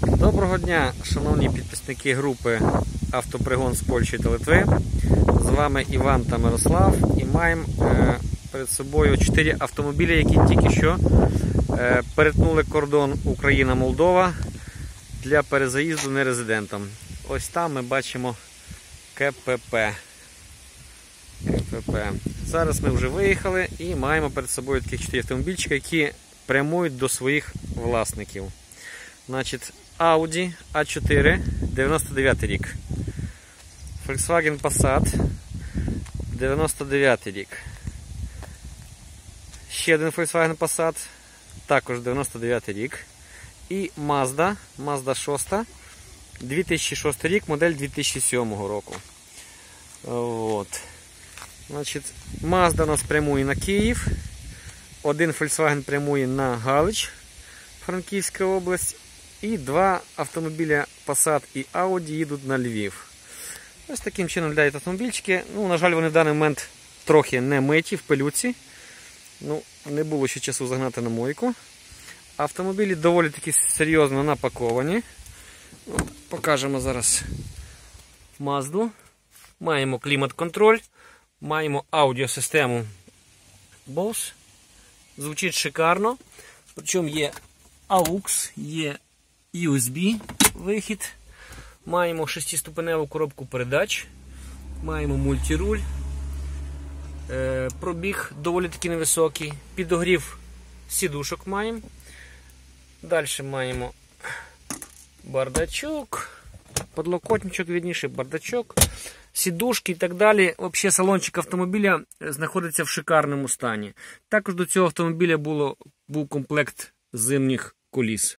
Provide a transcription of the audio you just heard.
Доброго дня, шановні підписники групи Автопригон з Польщі та Литви. З вами Іван та Мирослав і маємо е, перед собою 4 автомобілі, які тільки що е, перетнули кордон Україна-Молдова для перезаїзду нерезидентам. Ось там ми бачимо КПП. КПП. Зараз ми вже виїхали і маємо перед собою таких 4 автомобільчика, які прямують до своїх власників. Значить, Audi A4 99 рік. Volkswagen Passat 99 рік. Ще один Volkswagen Passat, також 99 рік. І Mazda, Mazda 6, 2006 рік, модель 2007 року. От. Значить, Mazda у нас прямує на Київ. Один Volkswagen прямує на Галич, Франківська область. І два автомобіля Passat і Audi їдуть на Львів. Ось таким чином виглядають автомобільчики. Ну, на жаль, вони в даний момент трохи не миті в пилюці. Ну, Не було ще часу загнати на мойку. Автомобілі доволі таки серйозно напаковані. Покажемо зараз Mazda. Маємо клімат-контроль, маємо аудіосистему Bose. Звучить шикарно. Причому є AUX, є USB вихід. Маємо 6-ступеневу коробку передач, маємо мультируль. Е, пробіг доволі таки невисокий. Підогрів сідушок маємо. Далі маємо бардачок, подлокотничок, відніше, бардачок, сідушки і так далі. Взагалі салончик автомобіля знаходиться в шикарному стані. Також до цього автомобіля було, був комплект зимніх коліс.